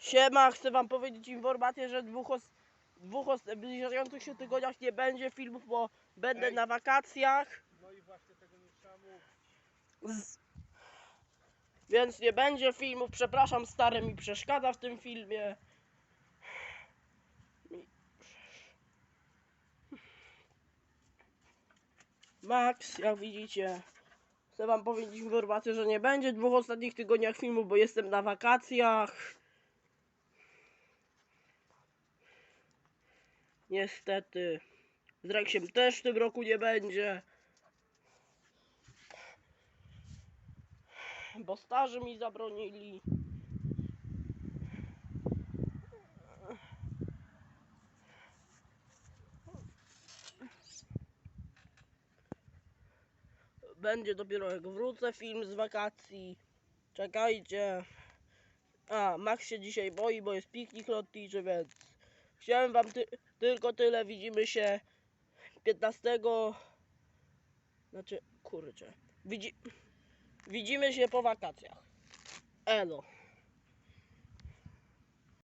Siema, chcę wam powiedzieć informację, że dwóch, os- dwóch os- zbliżających się tygodniach nie będzie filmów, bo będę Ej. na wakacjach. No i właśnie tego nie trzeba mówić. Z... Więc nie będzie filmów. Przepraszam, stary mi przeszkadza w tym filmie. Mi- Max, jak widzicie, chcę wam powiedzieć informację, że nie będzie dwóch ostatnich tygodniach filmów, bo jestem na wakacjach. Niestety. Z Reksiem też w tym roku nie będzie. Bo starzy mi zabronili. Będzie dopiero jak wrócę film z wakacji. Czekajcie. A, Max się dzisiaj boi, bo jest piknik lotniczy, więc chciałem wam ty tylko tyle. Widzimy się 15. Znaczy, kurczę. Widzi Widzimy się po wakacjach. Elo.